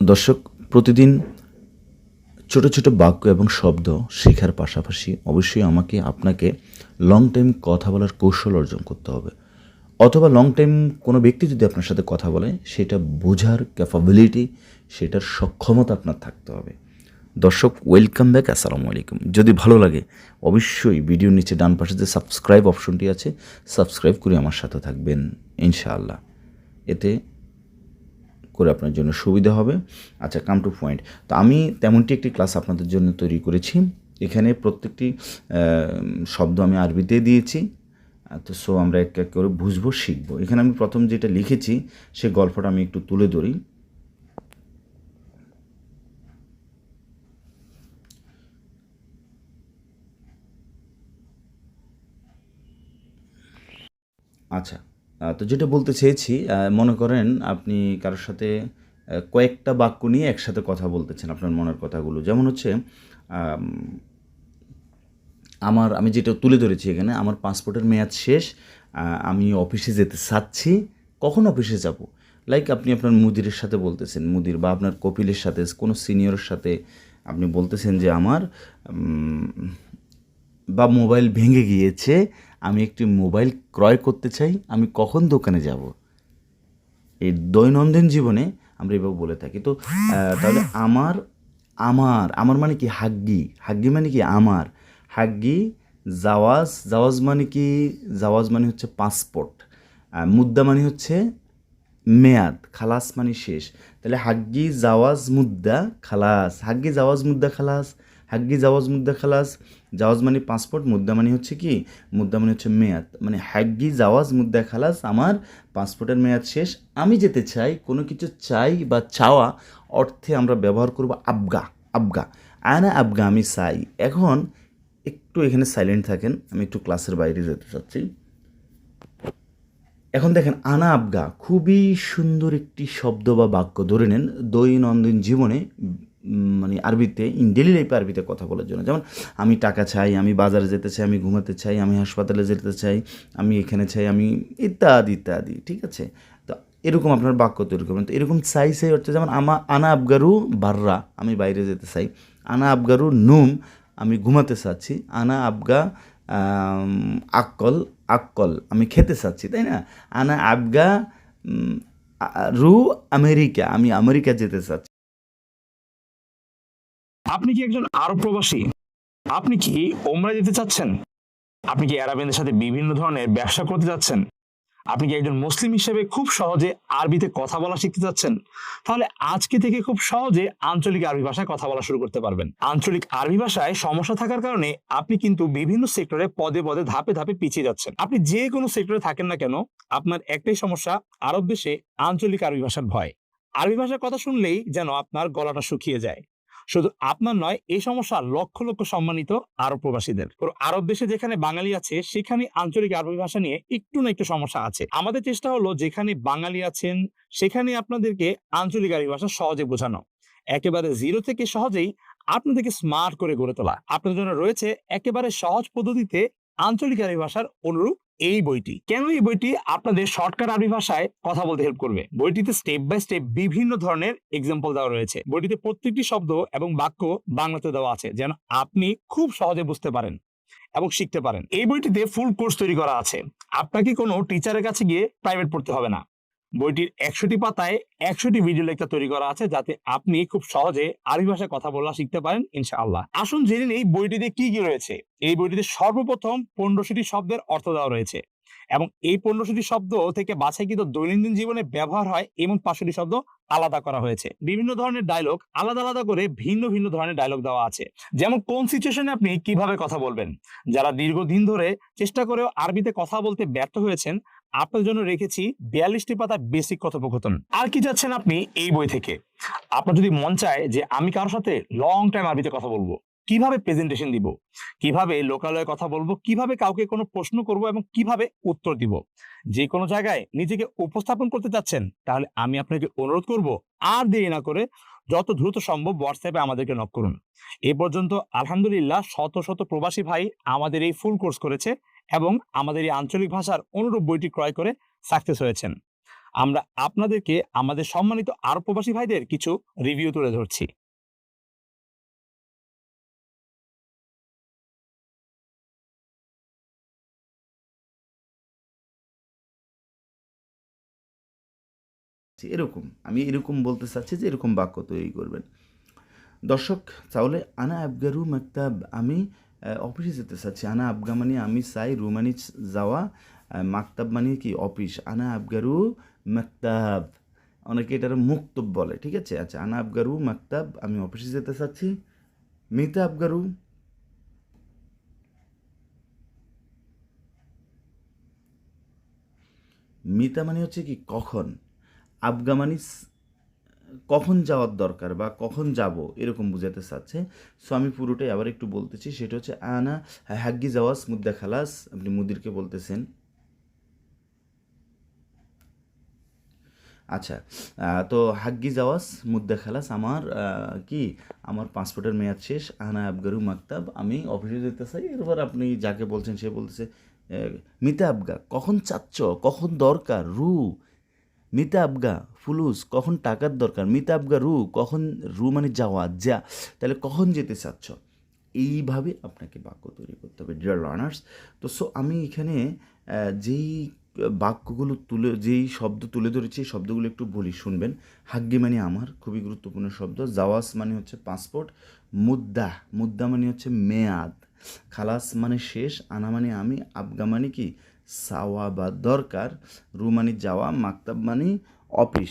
দর্শক, প্রতিদিন ছোট ছোট বাক্য এবং শব্দ শেখার পাশাপাশি অবশ্যই আমাকে, আপনাকে লং টাইম কথা বলার কৌশল অর্জন করতে হবে। অথবা লং টাইম কোনো ব্যক্তি যদি আপনার সাথে কথা বলে, সেটা বোঝার ক্যাপাবিলিটি সেটার সক্ষমতা আপনার থাকতে হবে। দর্শক ওয়েলকাম ব্যাক আসসালামু আলাইকুম। যদি ভালো লাগে, অবশ্যই ভিডিওর নিচে ডান পাশে যে সাবস্ক্রাইব অপশনটি আছে সাবস্ক্রাইব করে আমার সাথে থাকবেন, ইনশাআল্লাহ। এতে করে আপনার জন্য সুবিধা হবে। আচ্ছা কাম টু পয়েন্ট তো আমি তেমনটি একটি ক্লাস আপনাদের জন্য তৈরি করেছি। এখানে প্রত্যেকটি শব্দ আমি আরবিতে দিয়েছি। তো সো আমরা এক এক করে বুঝব, শিখব। এখানে আমি প্রথম যেটা লিখেছি, সে গল্পটা আমি একটু তুলে ধরি। আচ্ছা তো যেটা বলতে চেয়েছি মনে করেন আপনি কারোর সাথে কয়েকটা বাক্য নিয়ে একসাথে কথা বলতেছেন আপনার মনের কথাগুলো। যেমন হচ্ছে আমার, আমি যেটা তুলে ধরেছি এখানে, আমার পাসপোর্টের মেয়াদ শেষ আমি অফিসে যেতে চাচ্ছি, কখন অফিসে যাব? লাইক আপনি আপনার মুদিরের সাথে বলতেছেন, মুদির বা আপনার কপিলের সাথে, কোনো সিনিয়রের সাথে আপনি বলতেছেন যে আমার বা মোবাইল ভেঙে গিয়েছে আমি একটি মোবাইল ক্রয় করতে চাই, আমি কখন দোকানে যাব? এই দৈনন্দিন জীবনে আমরা এভাবে বলে থাকি। তো তাহলে আমার আমার আমার মানে কি হাগ্গি? হাগ্গি মানে কি আমার? হাগ্গি, জাওয়াজ জাওয়াজ মানে কি? জাওয়াজ মানে হচ্ছে পাসপোর্ট। মুদ্রা মানে হচ্ছে মেয়াদ, খালাস মানে শেষ। তাহলে হাগ্গি, জাওয়াজ, মুদ্রা, খালাস। হাগ্গি, জাওয়াজ, মুদ্রা, খালাস। হাগ্গি জাওয়াজ মুদ্রা খালাস জাওয়াজ মানে পাসপোর্ট মুদ্রা মানে হচ্ছে কি? মুদ্রা মানে হচ্ছে মেয়াদ। মানে হাগ্গি জাওয়াজ মুদ্রা খালাস আমার পাসপোর্টের মেয়াদ শেষ। আমি যেতে চাই, কোনো কিছু চাই বা চাওয়া অর্থে আমরা ব্যবহার করব আবগা আবগা। আয়না আবগা, আমি চাই। এখন একটু এখানে সাইলেন্ট থাকেন, আমি একটু ক্লাসের বাইরে যেতে চাচ্ছি। এখন দেখেন, আনা আবগা, খুবই সুন্দর একটি শব্দ বা বাক্য। ধরে নেন, দৈনন্দিন জীবনে মানে আরবিতে ইন ডেলি লাইফে আরবিতে কথা বলার জন্য। যেমন আমি টাকা চাই আমি বাজারে যেতে চাই আমি ঘুমাতে চাই আমি হাসপাতালে যেতে চাই আমি এখানে চাই আমি ইত্যাদি ইত্যাদি ঠিক আছে? তো এরকম আপনার বাক্য তৈরি করবেন। তো এরকম চাই চাই হচ্ছে যেমন আমা আনা আবগারু বাররা আমি বাইরে যেতে চাই। আনা আবগারু নুম আমি ঘুমাতে চাচ্ছি। আনা আবগা আম, আক্কল আক্কল আমি খেতে চাচ্ছি তাই না? আনা আবগা রু আমেরিকা আমি আমেরিকা যেতে চাচ্ছি। আপনি কি একজন আরব প্রবাসী? আপনি কি ওমরা যেতে চাচ্ছেন? আপনি কি আরবের সাথে বিভিন্ন ধরনের ব্যবসা করতে যাচ্ছেন? আপনি কি একজন মুসলিম হিসেবে খুব সহজে আরবিতে কথা বলা শিখতে চাচ্ছেন? তাহলে আজকে থেকে খুব সহজে আঞ্চলিক আরবি ভাষায় কথা বলা শুরু করতে পারবেন। আঞ্চলিক আরবি ভাষায় সমস্যা থাকার কারণে আপনি কিন্তু বিভিন্ন সেক্টরে পদে পদে ধাপে ধাপে পিছিয়ে যাচ্ছেন। আপনি যে কোনো সেক্টরে থাকেন না কেন, আপনার একটাই সমস্যা আরব দেশে আঞ্চলিক আরবি ভাষার ভয়। আরবি ভাষার কথা শুনলেই যেন আপনার গলাটা শুকিয়ে যায়। শুধু আপনার নয়, এই সমস্যা লক্ষ লক্ষ সম্মানিত আরব প্রবাসীদের। আরব দেশে যেখানে বাঙালি আছে, সেখানে আঞ্চলিক আরবি ভাষা নিয়ে একটু না একটু সমস্যা আছে। আমাদের চেষ্টা হলো যেখানে বাঙালি আছেন, সেখানে আপনাদেরকে আঞ্চলিক আরবি ভাষা সহজে বোঝানো। একেবারে জিরো থেকে সহজেই আপনাদেরকে স্মার্ট করে গড়ে তোলা। আপনাদের জন্য রয়েছে একেবারে সহজ পদ্ধতিতে আঞ্চলিক আরবি ভাষার অনুরূপ এই বইটি। কেন এই বইটি? আপনাদের শর্টকাট আরবি ভাষায় কথা বলতে হেল্প করবে। বইটিতে স্টেপ বাই স্টেপ বিভিন্ন ধরনের এক্সাম্পল দেওয়া রয়েছে। বইটিতে প্রত্যেকটি শব্দ এবং বাক্য বাংলাতে দেওয়া আছে, যেন আপনি খুব সহজে বুঝতে পারেন এবং শিখতে পারেন। এই বইটিতে ফুল কোর্স তৈরি করা আছে। আপনাকে কোনো টিচারের কাছে গিয়ে প্রাইভেট পড়তে হবে না। বইটির একশোটি পাতায় একশোটি ভিডিও লেকচার তৈরি করা আছে যাতে আপনি খুব সহজে আরবি ভাষায় কথা বলা শিখতে পারেন, ইনশাআল্লাহ। আসুন জেনে নেই বইটিতে কি কি রয়েছে। এই বইটিতে সর্বপ্রথম পনেরোশোটি শব্দের অর্থ দেওয়া রয়েছে এবং এই পনেরোশোটি শব্দ থেকে বাছাইকৃত দৈনন্দিন জীবনে ব্যবহার হয় এমন পাঁচশোটি শব্দ আলাদা করা হয়েছে। বিভিন্ন ধরনের ডায়লগ আলাদা আলাদা করে ভিন্ন ভিন্ন ধরনের ডায়লগ দেওয়া আছে। যেমন কোন সিচুয়েশনে আপনি কীভাবে কথা বলবেন? যারা দীর্ঘদিন ধরে চেষ্টা করেও আরবিতে কথা বলতে ব্যর্থ হয়েছেন আপনার জন্য রেখেছি বিয়াল্লিশটি পাতা বেসিক কথোপকথন। আর কি যাচ্ছেন আপনি এই বই থেকে? আপনার যদি মন চায় যে আমি কারোর সাথে লং টাইম আরবিতে কথা বলব কীভাবে প্রেজেন্টেশন দিব? কীভাবে লোকালয়ে কথা বলব? কীভাবে কাউকে কোনো প্রশ্ন করব এবং কীভাবে উত্তর দিব? যে কোনো জায়গায় নিজেকে উপস্থাপন করতে চাচ্ছেন, তাহলে আমি আপনাকে অনুরোধ করব, আর দেরি না করে যত দ্রুত সম্ভব হোয়াটসঅ্যাপে আমাদেরকে নক করুন। এ পর্যন্ত আলহামদুলিল্লাহ শত শত প্রবাসী ভাই আমাদের এই ফুল কোর্স করেছে এবং আমাদের এই আঞ্চলিক ভাষার অনুরূপ বইটি ক্রয় করে সাকসেস হয়েছেন। আমরা আপনাদেরকে, আমাদের সম্মানিত আরব প্রবাসী ভাইদের কিছু রিভিউ তুলে ধরছি। এরকম। আমি এরকম বলতে চাচ্ছি যে এরকম বাক্য তৈরি করবেন। দর্শক, তাহলে আনা আবগারু মাকতাব, আমি অফিসে যেতে চাচ্ছি। আনা আবগা মানে আমি চাই রুমানি যাওয়া মাকতাব মানে কি অফিস আনা আবগারু মাকতাব। অনেকে এটার মুক্তব বলে, ঠিক আছে? আচ্ছা আনা আবগারু মাকতাব, আমি অফিসে যেতে চাচ্ছি। মিতা আবগারু মিতা মানে হচ্ছে কি কখন? আবগা মানে কখন যাওয়ার দরকার বা কখন যাব এরকম বুঝাতে চাচ্ছে। সো আমি পুরোটাই আবার একটু বলতেছি, সেটা হচ্ছে আনা হাগ্গি যাওয়াস মুদ্দা খালাস, আপনি মুদিরকে বলতেছেন। আচ্ছা তো হাগ্গি যাওয়াস মুদ্দা খালাস আমার কি আমার পাসপোর্টের মেয়াদ শেষ, আনা আবগারু মাকতাব, আমি অফিসে যেতে চাই, এরপর আপনি যাকে বলছেন সে বলতেছে মিতা আবগা কখন চাচ্ছ, কখন দরকার, রু মিতা আবগা, ফুলুস, কখন টাকার দরকার? মিতা আবগা, রু, কখন রু মানে যাওয়া যা, তাহলে কখন যেতে চাচ্ছ? এইভাবে আপনাকে বাক্য তৈরি করতে হবে ডিয়ার লার্নার্স তো সো আমি এখানে যেই বাক্যগুলো তুলে, যেই শব্দ তুলে ধরেছি, এই শব্দগুলো একটু বলি, শুনবেন। হাগ্গি মানে আমার, খুবই গুরুত্বপূর্ণ শব্দ। জাওয়াস মানে হচ্ছে পাসপোর্ট মুদ্দা মুদ্দা মানে হচ্ছে মেয়াদ। খালাস মানে শেষ, আনা মানে আমি, আবগা মানে কি? সাওয়া বা দরকার রু মানে যাওয়া, মাকতাব মানে অফিস।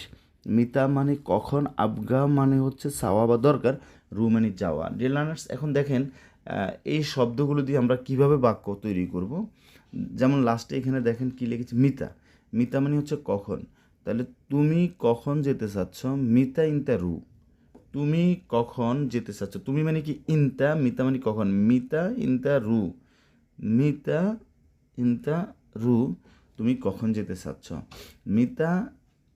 মিতা মানে কখন, আবগা মানে হচ্ছে সাওয়া বা দরকার রু মানে যাওয়া। ডিয়ার লার্নার্স এখন দেখেন এই শব্দগুলো দিয়ে আমরা কীভাবে বাক্য তৈরি করব? যেমন লাস্টে এখানে দেখেন কি লিখেছে, মিতা। মিতা মানে হচ্ছে কখন? তাহলে তুমি কখন যেতে চাচ্ছ? মিতা ইনতা রু। তুমি কখন যেতে চাচ্ছ? তুমি মানে কি ইনতা, মিতা মানে কখন? মিতা ইনতা রু। মিতা ইনতা রু, তুমি কখন যেতে চাচ্ছ? মিতা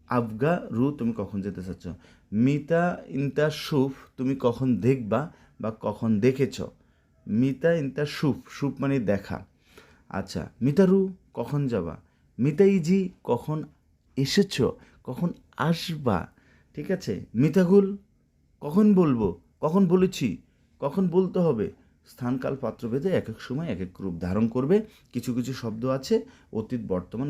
আবগা, রু, তুমি কখন যেতে চাচ্ছ? মিতা ইনতা সুফ তুমি কখন দেখবা বা কখন দেখেছ? মিতা ইনতা সুফ সুফ মানে দেখা। আচ্ছা মিতারু কখন যাবা? মিতাইজি কখন এসেছ? কখন আসবা? ঠিক আছে? মিতাগুল কখন বলব? কখন বলেছি? কখন বলতে হবে? স্থানকাল পাত্রভেদে এক এক সময় এক এক রূপ ধারণ করবে। কিছু কিছু শব্দ আছে, অতীত, বর্তমান